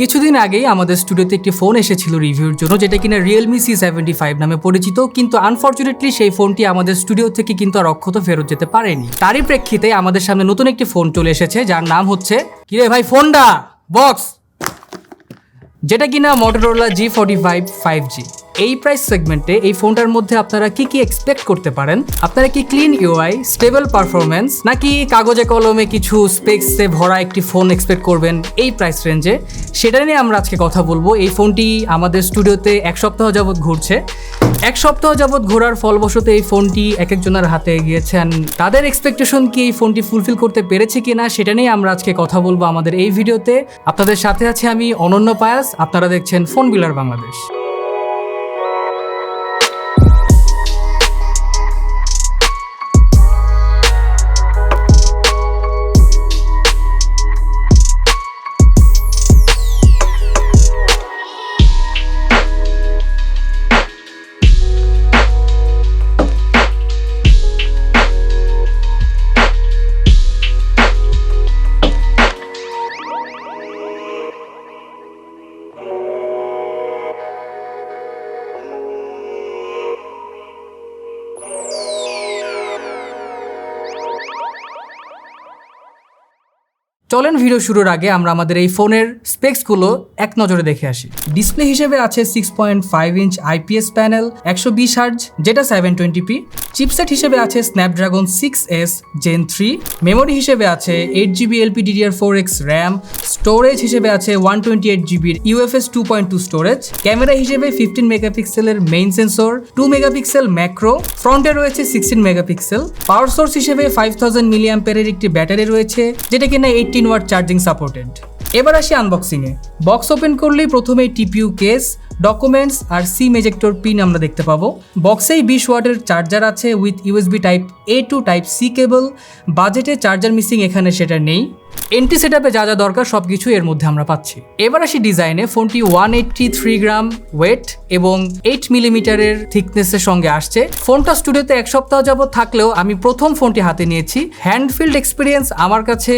কিছুদিন আগেই আমাদের স্টুডিওতে একটি ফোন এসেছিল রিভিউর জন্য, যেটা কিনা রিয়েলমি সি সেভেন্টি ফাইভ নামে পরিচিত, কিন্তু আনফর্চুনেটলি সেই ফোনটি আমাদের স্টুডিও থেকে কিন্তু আর অক্ষত ফেরত যেতে পারেনি। তারই প্রেক্ষিতে আমাদের সামনে নতুন একটি ফোন চলে এসেছে, যার নাম হচ্ছে কিরে ভাই ফোনডা বক্স যেটা কিনা Motorola G forty five five G এই প্রাইস সেগমেন্টে এই ফোনটার মধ্যে আপনারা কি কি এক্সপেক্ট করতে পারেন? আপনারা কি ক্লিন ইউআই স্টেবল পারফরমেন্স নাকি কাগজে কলমে কিছু স্পেক্সে ভরা একটি ফোন এক্সপেক্ট করবেন এই প্রাইস রেঞ্জে সেটা নিয়ে আমরা আজকে কথা বলব। এই ফোনটি আমাদের স্টুডিওতে এক সপ্তাহ যাবৎ ঘুরছে। এক সপ্তাহ যাবৎ ঘোরার ফলবশত এই ফোনটি এক একজনের হাতে গিয়েছে তাদের এক্সপেকটেশন কি এই ফোনটি ফুলফিল করতে পেরেছে কি না সেটা নিয়ে আমরা আজকে কথা বলব আমাদের এই ভিডিওতে আপনাদের সাথে আছে আমি অনন্য পায়াস। আপনারা দেখছেন ফোন বিলার বাংলাদেশ চলেন ভিডিও শুরুর আগে আমরা আমাদের এই ফোনের স্পেক্সগুলো এক নজরে দেখে আসি। ডিসপ্লে হিসেবে আছে six point five inch IPS panel একশো বিশ হার্জ যেটা সেভেন টোয়েন্টি পি চিপসেট হিসেবে আছে Snapdragon six S gen three memory হিসেবে আছে eight GB LP DDR four X RAM storage হিসেবে আছে ওয়ান টোয়েন্টি এইট জিবির UFS two point two storage camera হিসেবে ফিফটিন মেগাপিক্সেলের main sensor two megapixel macro ফ্রন্টে রয়েছে সিক্সটিন মেগাপিক্সেল পাওয়ার সোর্স হিসেবে ফাইভ থাউজেন্ড মিলিয়াম্পেরের একটি ব্যাটারি রয়েছে, যেটা কিনা এইটিন ওয়াট চার্জিং সাপোর্টেড এবার আসি আনবক্সিংয়ে বক্স ওপেন করলেই প্রথমেই টিপিউ কেস ডকুমেন্টস আর সিম এজেক্টর পিন আমরা দেখতে পাবো। বক্সেই বিশ ওয়াটের চার্জার আছে with USB type A to type C cable বাজেটে চার্জার মিসিং এখানে সেটা নেই। এন্টি সেটআপে যা যা দরকার সব কিছু এর মধ্যে আমরা পাচ্ছি। এবার আসি ডিজাইনে ফোনটি one eighty three gram weight এবং এইট মিলিমিটারের থিকনেসের সঙ্গে আসছে। ফোনটা স্টুডিওতে এক সপ্তাহ যাবত থাকলেও আমি প্রথম ফোনটি হাতে নিয়েছি। হ্যান্ডফিল্ড এক্সপিরিয়েন্স আমার কাছে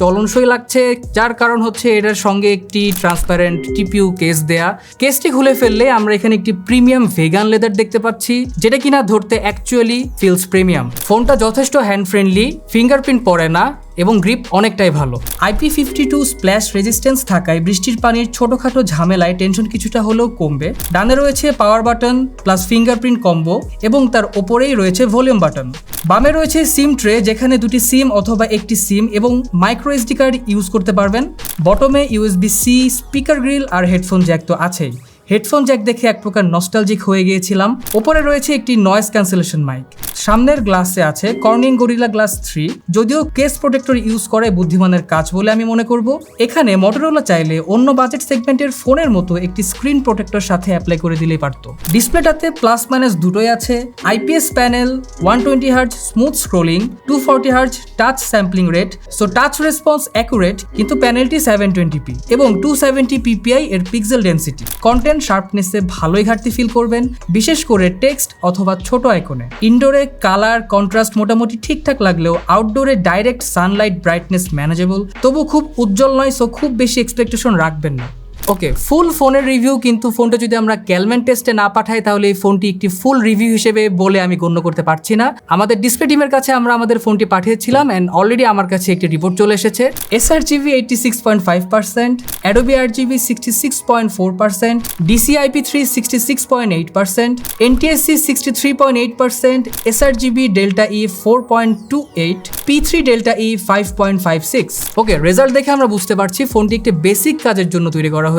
চলনসই লাগছে। যার কারণ হচ্ছে এটার সঙ্গে একটি ট্রান্সপারেন্ট টিপিউ কেস দেয়া। কেসটি খুলে ফেললে আমরা এখানে একটি প্রিমিয়াম ভেগান লেদার দেখতে পাচ্ছি, যেটা কিনা ধরতে অ্যাকচুয়ালি ফিলস প্রিমিয়াম ফোনটা যথেষ্ট হ্যান্ড ফ্রেন্ডলি ফিঙ্গারপ্রিন্ট পড়ে না, এবং গ্রিপ অনেকটাই ভালো। IP fifty two splash resistance থাকায় বৃষ্টির পানির ছোটখাটো ঝামেলায় টেনশন কিছুটা হলেও কমবে। ডানে রয়েছে power button plus fingerprint combo এবং তার ওপরেই রয়েছে ভলিউম বাটন বামে রয়েছে সিম ট্রে যেখানে দুটি সিম অথবা একটি সিম এবং মাইক্রো এসডি কার্ড ইউজ করতে পারবেন। বটমে ইউএসবি সি স্পিকার গ্রিল আর হেডফোন জ্যাক তো আছেই। হেডফোন জ্যাক দেখে এক প্রকার নস্টালজিক হয়ে গিয়েছিলাম। ওপরে রয়েছে একটি নয়েজ ক্যান্সেলেশন মাইক সামনের গ্লাসে আছে কর্নিং গরিলা গ্লাস থ্রি যদিও কেস প্রোটেক্টর ইউজ করে বুদ্ধিমানের কাজ বলে আমি মনে করব। এখানে মোটরোলা চাইলে অন্য বাজেট সেগমেন্টের ফোনের মতো একটি স্ক্রিন প্রোটেক্টর সাথে অ্যাপ্লাই করে দিলেই পারত। ডিসপ্লেটাতে প্লাস মাইনাস দুটোই আছে। IPS panel one twenty hertz smooth scrolling two forty hertz touch sampling rate so touch response accurate কিন্তু প্যানেলটি সেভেন টোয়েন্টি পি এবং টু সেভেন্টি পিপিআই এর পিক্সেল ডেন্সিটি কন্টেন্ট শার্পনেসে ভালোই ঘাটতি ফিল করবেন, বিশেষ করে টেক্সট অথবা ছোট আইকনে। ইনডোরে কালার কন্ট্রাস্ট মোটামুটি ঠিকঠাক লাগলেও আউটডোরে ডাইরেক্ট সানলাইট ব্রাইটনেস ম্যানেজেবল তবু খুব উজ্জ্বল নয় সো খুব বেশি এক্সপেকটেশন রাখবেন না। ওকে ফুল ফোনের রিভিউ কিন্তু ফোনটা যদি আমরা ক্যালমেন টেস্টে না পাঠাই, তাহলে এই ফোনটি একটি ফুল রিভিউ হিসেবে বলে আমি গণ্য করতে পারছি না। আমাদের ডিসপ্লে টিমের কাছে আমরা আমাদের ফোনটি পাঠিয়েছিলাম অ্যান্ড অলরেডি আমার কাছে একটি রিপোর্ট চলে এসেছে। SRGB eighty six point five percent Adobe RGB sixty six point four percent DCI P three sixty six point eight percent NTSC sixty three point eight percent sRGB delta E four point two eight P three delta E five point five six okay result দেখে আমরা বুঝতে পারছি ফোনটি একটি basic কাজের জন্য তৈরি করা হয়েছে।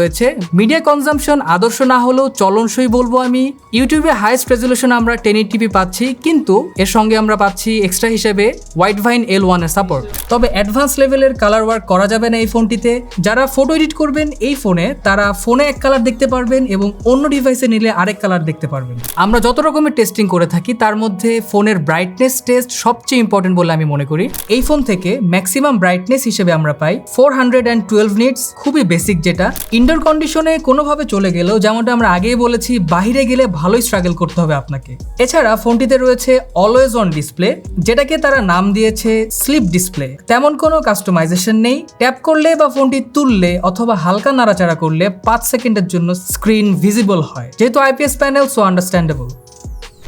মিডিয়া কনজামশন আদর্শ না হলেও চলনসই বলব আমি। ইউটিউবে হাইস্ট রেজলিউশন আমরা টেন টিপি পাচ্ছি, কিন্তু এর সঙ্গে আমরা পাচ্ছি এক্সট্রা হিসেবে হোয়াইট ভাইন এল ওয়ানের সাপোর্ট তবে অ্যাডভান্স লেভেলের কালার ওয়ার্ক করা যাবে না এই ফোনটিতে। যারা ফটো এডিট করবেন এই ফোনে, তারা ফোনে এক কালার দেখতে পারবেন এবং অন্য ডিভাইসে নিলে আরেক কালার দেখতে পারবেন। আমরা যত রকমের টেস্টিং করে থাকি, তার মধ্যে ফোনের ব্রাইটনেস টেস্ট সবচেয়ে ইম্পর্টেন্ট বলে আমি মনে করি। এই ফোন থেকে ম্যাক্সিমাম ব্রাইটনেস হিসেবে আমরা পাই four hundred and twelve nits খুবই বেসিক যেটা। ইন্ডো কন্ডিশনে কোনোভাবে চলে গেলেও যেমনটা আমরা আগেই বলেছি, বাহিরে গেলে ভালোই স্ট্রাগল করতে হবে আপনাকে। এছাড়া ফোনটিতে রয়েছে অলওয়েজ অন ডিসপ্লে যেটাকে তারা নাম দিয়েছে স্লিপ ডিসপ্লে তেমন কোনো কাস্টমাইজেশন নেই। ট্যাপ করলে বা ফোনটি তুললে অথবা হালকা নাড়াচাড়া করলে পাঁচ সেকেন্ডের জন্য স্ক্রিন ভিজিবল হয়। যেহেতু আইপিএস প্যানেল সো আন্ডারস্ট্যান্ডেবল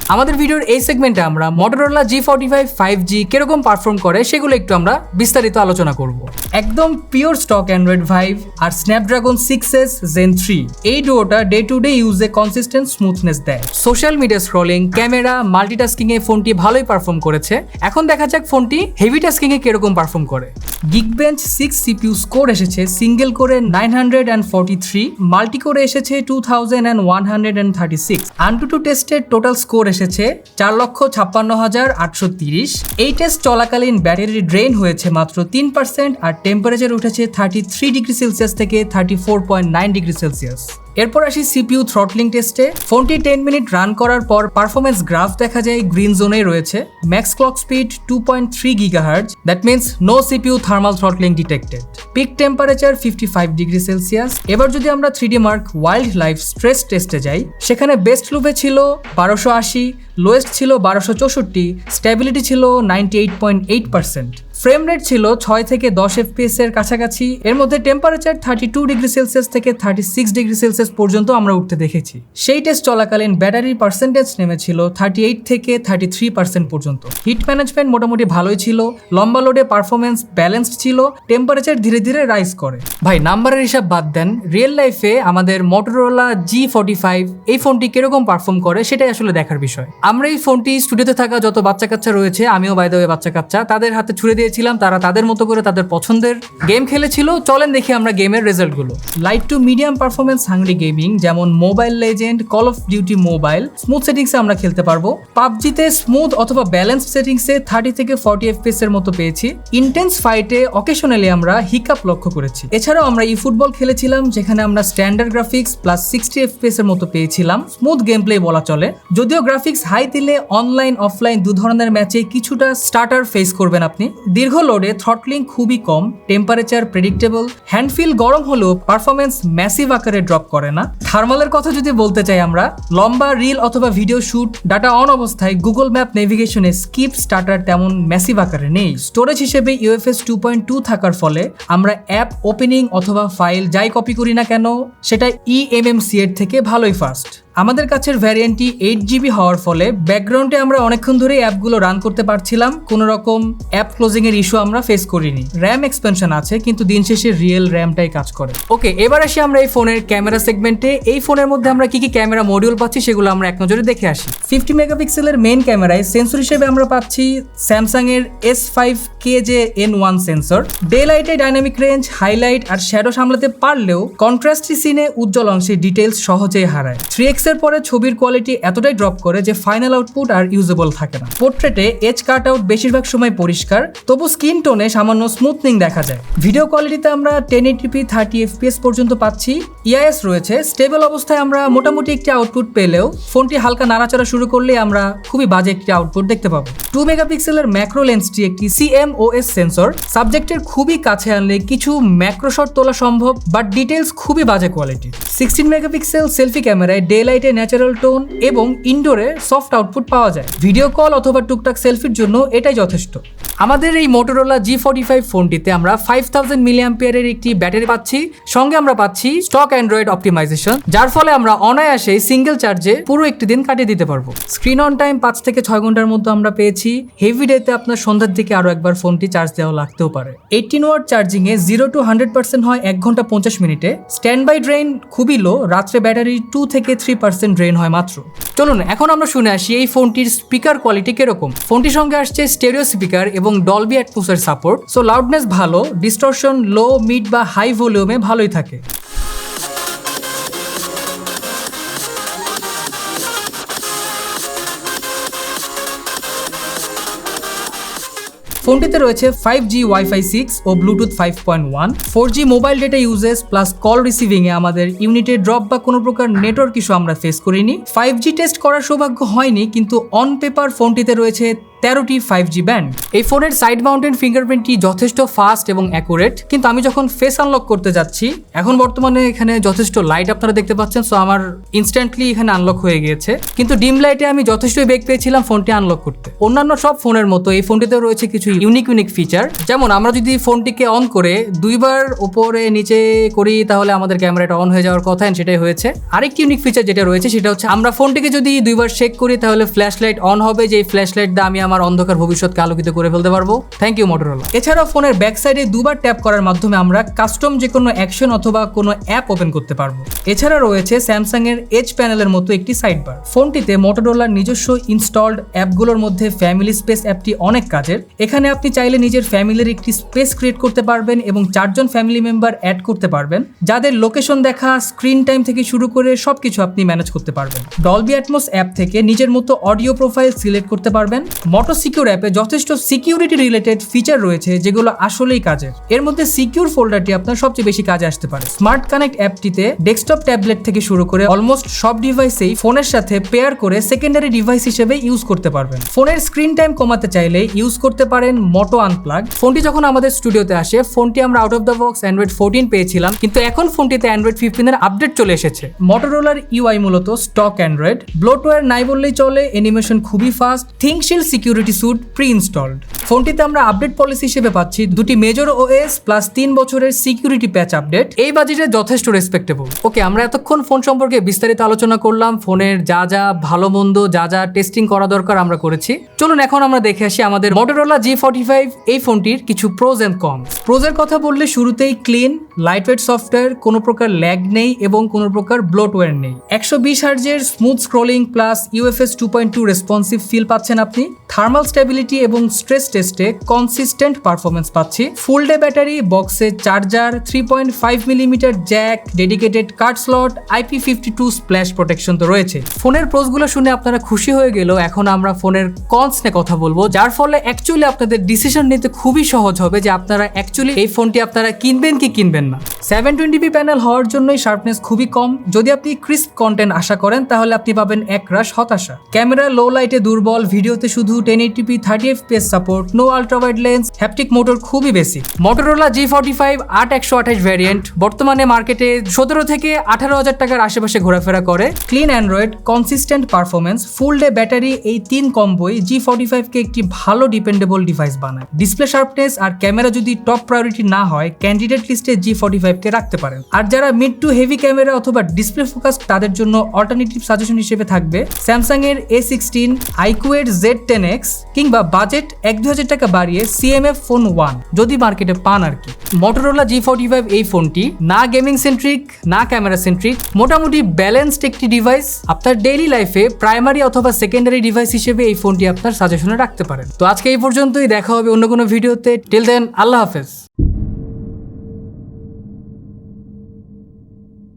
আমাদের ভিডিওর এই সেগমেন্টে আমরা Motorola G forty five five G কীরকম পারফর্ম করে সেগুলো একটু আমরা বিস্তারিত আলোচনা করব। একদম পিওর স্টক অ্যান্ড্রয়েড ফাইভ আর Snapdragon six S Gen three এই ডুয়োটা ডে টু ডে ইউজে কনসিস্টেন্ট স্মুথনেস দেয়। Social media scrolling camera multitasking এ ফোনটি ভালোই পারফর্ম করেছে। এখন দেখা যাক ফোনটি হেভি টাস্কিং এ কীরকম পারফর্ম করে। গিগবেঞ্চ সিক্স সিপিউ স্কোর এসেছে সিঙ্গেল করে nine hundred and forty three multi করে এসেছে two thousand and one hundred and thirty six AnTuTu টেস্টের টোটাল স্কোর এসেছে চার লক্ষ ছাপ্পান্ন হাজার আটশো তিরিশ। এই টেস্ট চলাকালীন ব্যাটারি ড্রেন হয়েছে মাত্র তিন পার্সেন্ট আর টেম্পারেচার উঠেছে থার্টি থ্রি ডিগ্রি সেলসিয়াস থেকে thirty four point nine degree Celsius এরপর আসি সিপিইউ থ্রটলিং টেস্টে। ফোনটি টেন মিনিট রান করার পর পারফরমেন্স গ্রাফ দেখা যায় গ্রিন জোনেই রয়েছে। Max clock speed two point three gigahertz that means no CPU thermal throttling detected peak temperature fifty five degree Celsius এবার যদি আমরা three D mark wild life stress টেস্টে যাই, সেখানে বেস্ট লুপে ছিল বারোশো আশি লোয়েস্ট ছিল বারোশো চৌষট্টি স্ট্যাবিলিটি ছিল ninety eight point eight percent frame rate ছিল ছয় থেকে দশ এফপিএস এর কাছাকাছি। এর মধ্যে temperature thirty two degree Celsius থেকে থার্টি সিক্স ডিগ্রি সেলসিয়াস পর্যন্ত আমরা উঠতে দেখেছি। সেই টেস্ট চলাকালীন ব্যাটারির পার্সেন্টেজ নেমেছিল থার্টি এইট থেকে থার্টি থ্রি পার্সেন্ট পর্যন্ত। হিট ম্যানেজমেন্ট মোটামুটি ভালোই ছিল, লম্বা লোডে পারফরমেন্স ব্যালেন্সড ছিল টেম্পারেচার ধীরে ধীরে রাইজ করে। ভাই নাম্বারের হিসাব বাদ দেন রিয়েল লাইফে আমাদের মোটরোলা জি ফর্টি ফাইভ এই ফোনটি কীরকম পারফর্ম করে সেটাই আসলে দেখার বিষয়। আমরা এই ফোনটি স্টুডিওতে থাকা যত বাচ্চা কাচ্চা রয়েছে, আমিও বাইদে বাচ্চা কাচ্চা তাদের হাতে ছুড়ে দিয়েছিলাম তারা তাদের মতো করে তাদের পছন্দের গেম খেলেছিল। চলেন দেখি আমরা গেমের রেজাল্টগুলো light to medium performance hungry gaming যেমন mobile legend call of duty mobile smooth সেটিংসে আমরা খেলতে পারব। পাবজিতে স্মুথ অথবা ব্যালেন্স সেটিংসে থার্টি থেকে ফর্টি এফপিএস এর মতো পেয়েছি। ইন্টেন্স ফাইটে অকেশনালি আমরা হিকাপ লক্ষ্য করেছি। এছাড়াও আমরা ই ফুটবল খেলেছিলাম, যেখানে আমরা standard graphics plus sixty FPS এর মতো পেয়েছিলাম। স্মুথ গেম প্লে বলা চলে। যদিও গ্রাফিক্স হাই দিলে অনলাইন অফলাইন দু ধরনের ম্যাচে কিছুটা স্টার্টার ফেস করবেন আপনি। দীর্ঘ লোডে থ্রটলিং খুবই কম টেম্পারেচার প্রেডিক্টেবল হ্যান্ডফিল গরম হলেও পারফরমেন্স ম্যাসিভ আকারে ড্রপ করে না। থার্মালের কথা যদি বলতে চাই আমরা, লম্বা রিল অথবা ভিডিও শুট ডাটা অন অবস্থায় গুগল ম্যাপ নেভিগেশনে স্কিপ স্টার্টার তেমন ম্যাসিভ আকারে নেই। স্টোরেজ হিসেবে ইউএফএস টু পয়েন্ট টু থাকার ফলে আমরা অ্যাপ ওপেনিং অথবা ফাইল যাই কপি করি না কেন, সেটা E ইএমএমসি এর থেকে ভালোই ফাস্ট আমাদের কাছের ভ্যারিয়েন্টটি এইট জিবি হওয়ার ফলে ব্যাকগ্রাউন্ডে আমরা অনেকক্ষণ ধরে অ্যাপগুলো রান করতে পারছিলাম। কোনো রকম অ্যাপ ক্লোজিং এর ইস্যু আমরা ফেস করিনি। র্যাম এক্সপেনশন আছে, কিন্তু দিন শেষে রিয়েল র্যামটাই কাজ করে। ওকে এবার আসি আমরা এই ফোনের ক্যামেরা সেগমেন্টে এই ফোনের মধ্যে আমরা কি কি ক্যামেরা মডিউল পাচ্ছি সেগুলো আমরা এক নজরে দেখে আসি। ফিফটি মেগাপিক্সেলের মেইন ক্যামেরায় সেন্সর হিসেবে আমরা পাচ্ছি স্যামসাং এর S five K J N one sensor day লাইটে ডাইনামিক রেঞ্জ হাইলাইট আর শ্যাডো সামলাতে পারলেও কন্ট্রাস্টি সিনে উজ্জ্বল অংশে ডিটেলস সহজেই হারায়। থ্রি এক্স এর পরে ছবির কোয়ালিটি এতটাই ড্রপ করে যে ফাইনাল আউটপুট আর ইউজেবল থাকে না। পোর্ট্রেটে এজ কাট আউট বেশিরভাগ সময় পরিষ্কার, তবু স্কিন টোনে সামান্য স্মুথনিং দেখা যায়। ভিডিও কোয়ালিটিতে আমরা টেন এইটিপি থার্টি এফপিএস পর্যন্ত পাচ্ছি। ইআইএস রয়েছে। স্টেবল অবস্থায় আমরা মোটামুটি একটি আউটপুট পেলেও ফোনটি হালকা নাড়াচাড়া শুরু করলে আমরা খুবই বাজে একটি আউটপুট দেখতে পাবো। টু মেগাপিক্সেলের ম্যাক্রো লেন্সটি একটি সিএমওএস সেন্সর সাবজেক্টের খুবই কাছে আনলে কিছু ম্যাক্রোশট তোলা সম্ভব বাট ডিটেলস খুবই বাজে কোয়ালিটি সিক্সটিন মেগাপিক্সেল সেলফি ক্যামেরায় ডে লাইটে ন্যাচারাল টোন এবং ইনডোরে সফট আউটপুট পাওয়া যায়। ভিডিও কল অথবা টুকটাক সেলফির জন্য এটাই যথেষ্ট। আমাদের এই মোটরোলা জি ফর্টি ফাইভ ফোনটিতে আমরা ফাইভ থাউজেন্ড মিলিয়াম্পিয়ারের একটি ব্যাটারি পাচ্ছি, সঙ্গে আমরা পাচ্ছি স্টক অ্যান্ড্রয়েড অপটিমাইজেশন যার ফলে আমরা অনায়াসে সিঙ্গেল চার্জে পুরো একটি দিন কাটিয়ে দিতে পারব। স্ক্রিন অন টাইম পাঁচ থেকে ছয় ঘণ্টার মধ্যে আমরা পেয়েছি। হেভি ডেতে আপনার সন্ধ্যার দিকে আরও একবার ফোনটি চার্জ দেওয়া লাগতেও পারে। এইটিন ওয়াট চার্জিংয়ে জিরো টু হান্ড্রেড পার্সেন্ট হয় এক ঘণ্টা পঞ্চাশ মিনিটে। স্ট্যান্ড বাই ড্রেন খুবই লো রাত্রে ব্যাটারি টু থেকে থ্রি পার্সেন্ট ড্রেন হয় মাত্র। চলুন, এখন আমরা শুনে আসি এই ফোনটির স্পিকার কোয়ালিটি কীরকম। ফোনটির সঙ্গে আসছে স্টেরিও স্পিকার এবং ডলবি অ্যাটমোসের সাপোর্ট সো লাউডনেস ভালো ডিস্টর্শন লো মিড বা হাই ভলিউমে ভালোই থাকে। ফোনটিতে রয়েছে ফাইভ জি ওয়াইফাই সিক্স ও Bluetooth five point one four G mobile data usages plus call receiving এ আমাদের ইউনিটে ড্রপ বা কোনো প্রকার নেটওয়ার্ক ইস্যু আমরা ফেস করিনি। ফাইভ জি টেস্ট করার সৌভাগ্য হয়নি, কিন্তু অন পেপার ফোনটিতে রয়েছে তেরোটি ফাইভ জি ব্যান্ড এই ফোনের সাইড মাউন্টেন ফিঙ্গারপ্রিন্টটি যথেষ্ট ফাস্ট এবং অ্যাকুরেট কিন্তু আমি যখন ফেস আনলক করতে যাচ্ছি, এখন বর্তমানে এখানে যথেষ্ট লাইট আপনারা দেখতে পাচ্ছেন সো আমার ইনস্ট্যান্টলি এখানে আনলক হয়ে গিয়েছে। কিন্তু ডিম লাইটে আমি যথেষ্টই বেগ পেয়েছিলাম ফোনটি আনলক করতে। অন্যান্য সব ফোনের মতো এই ফোনটিতে রয়েছে কিছু ইউনিক ইউনিক ফিচার যেমন আমরা যদি ফোনটিকে অন করে দুইবার ওপরে নিচে করি, তাহলে আমাদের ক্যামেরাটা অন হয়ে যাওয়ার কথা সেটাই হয়েছে। আরেকটি ইউনিক ফিচার যেটা রয়েছে, সেটা হচ্ছে আমরা ফোনটিকে যদি দুইবার শেক করি, তাহলে ফ্ল্যাশ লাইট অন হবে। যে ফ্ল্যাশ লাইট দিয়ে আমি আমার অন্ধকার ভবিষ্যৎকে আলোকিত করে ফেলতে পারব। থ্যাংক ইউ মোটরোলা এছাড়াও ফোনের ব্যাক সাইডে দুবার ট্যাপ করার মাধ্যমে আমরা কাস্টম যে কোনো অ্যাকশন অথবা কোনো অ্যাপ ওপেন করতে পারব। এছাড়া রয়েছে স্যামসাং এর এইচ প্যানেলের মতো একটি সাইড বার ফোনটিতে মোটরোলার নিজস্ব ইনস্টলড অ্যাপগুলোর মধ্যে ফ্যামিলি স্পেস অ্যাপটি অনেক কাজের। এখানে আপনি চাইলে নিজের ফ্যামিলির একটি স্পেস ক্রিয়েট করতে পারবেন এবং চারজন ফ্যামিলি মেম্বার অ্যাড করতে পারবেন। যাদের লোকেশন দেখা স্ক্রিন টাইম থেকে শুরু করে সব কিছু আপনি ম্যানেজ করতে পারবেন। ডলবি অ্যাটমস অ্যাপ থেকে নিজের মতো অডিও প্রোফাইল সিলেক্ট করতে পারবেন। মোটর সিকিউর অ্যাপে যথেষ্ট সিকিউরিটি রিলেটেড ফিচার রয়েছে যেগুলো আসলেই কাজের। এর মধ্যে সিকিউর ফোল্ডারটি আপনার সবচেয়ে বেশি কাজে আসতে পারে। স্মার্ট কানেক্ট অ্যাপটিতে ডেস্কটপ ট্যাবলেট থেকে শুরু করে অলমোস্ট সব ডিভাইসেই ফোনের সাথে পেয়ার করে সেকেন্ডারি ডিভাইস হিসেবে ইউজ করতে পারবেন। ফোনের স্ক্রিন টাইম কমাতে চাইলে ইউজ করতে পারেন মোটো আনপ্লাগ ফোনটি যখন আমাদের স্টুডিওতে আসে, ফোনটি আমরা out of the box Android fourteen পেয়েছিলাম, কিন্তু এখন ফোনটিতে অ্যান্ড্রয়েড ফিফটিনের আপডেট চলে এসেছে। মোটরোলার ইউআই মূলত স্টক অ্যান্ড্রয়েড ব্লোটওয়্যার নাই বললেই চলে অ্যানিমেশন খুবই fast ThinkShield security suite pre installed ফোনটিতে আমরা আপডেট পলিসি হিসেবে পাচ্ছি, দুটি মেজর ওএস প্লাস তিন বছরের সিকিউরিটি প্যাচ আপডেট এই বাজেটে যথেষ্ট রেসপেক্টেবল ওকে আমরা এতক্ষণ ফোন সম্পর্কে বিস্তারিত আলোচনা করলাম, ফোনের যা যা ভালো মন্দ, যা যা টেস্টিং করা দরকার আমরা করেছি। চলুন এখন আমরা দেখে আসি আমাদের মোটরোলা জি ফর্টি ফাইভ এই ফোনটির কিছু প্রোজ অ্যান্ড কমস প্রোজের কথা বললে শুরুতেই ক্লিন লাইটওয়েট সফটওয়্যার কোনো প্রকার ল্যাগ নেই এবং কোনো প্রকার ব্লোটওয়্যার নেই। একশো বিশ হার্জের smooth scrolling plus UFS two point two responsive feel পাচ্ছেন আপনি। থার্মাল স্টেবিলিটি এবং স্ট্রেস টেস্টে কনসিস্টেন্ট পারফরমেন্স পাচ্ছি। ফুল ডে ব্যাটারি বক্সে charger three point five millimeter jack dedicated card slot IP fifty two splash protection তো রয়েছে। ফোনের প্রোজগুলো শুনে আপনারা খুশি হয়ে গেলেও এখন আমরা ফোনের কনস নিয়ে কথা বলব, যার ফলে অ্যাকচুয়ালি আপনাদের ডিসিশন নিতে খুবই সহজ হবে যে আপনারা অ্যাকচুয়ালি এই ফোনটি আপনারা কিনবেন কি কিনবেন না। সেভেন টোয়েন্টি প্যানেল হওয়ার জন্যই শার্পনেস খুবই কম। যদি আপনি ক্রিস্প কন্টেন্ট আশা করেন, তাহলে আপনি পাবেন এক রাশ হতাশা। ক্যামেরা লো লাইটে দুর্বল, ভিডিওতে শুধু ten eighty p thirty FPS support no ultrawide lens haptic motor খুবই বেশি মোটরোলা জি ফর্টি ফাইভ আট একশো আঠাশ ভ্যারিয়েন্ট বর্তমানে মার্কেটে সতেরো থেকে আঠারো হাজার টাকার আশেপাশে ঘোরাফেরা করে। Clean Android consistent performance full day battery এই তিন কম্বোই জি ফর্টি ফাইভকে একটি ভালো ডিপেন্ডেবল ডিভাইস বানায়। ডিসপ্লে শার্পনেস আর ক্যামেরা যদি টপ প্রায়োরিটি না হয় ক্যান্ডিডেট লিস্টে জি ফাইভকে রাখতে পারেন। আর যারা মিড টু হেভি ক্যামেরা অথবা ডিসপ্লে ফোকাস তাদের জন্য অল্টারনেটিভ সাজেশন হিসেবে থাকবে স্যামসাং এর A sixteen iQOO Z ten X কিংবা বাজেট এক দু হাজার টাকা বাড়িয়ে সিএমএফ ফোন ওয়ান যদি মার্কেটে পান আর কি। মোটরোলা জি ফোর্টি ফাইভ এই ফোনটি না গেমিং সেন্ট্রিক না ক্যামেরা সেন্ট্রিক মোটামুটি ব্যালেন্সড একটি ডিভাইস আপনার ডেইলি লাইফে প্রাইমারি অথবা সেকেন্ডারি ডিভাইস হিসেবে এই ফোনটি আপনার সাজেশনে রাখতে পারেন। তো আজকে এই পর্যন্তই, দেখা হবে অন্য কোনো ভিডিওতে টিল দেন আল্লাহ হাফেজ।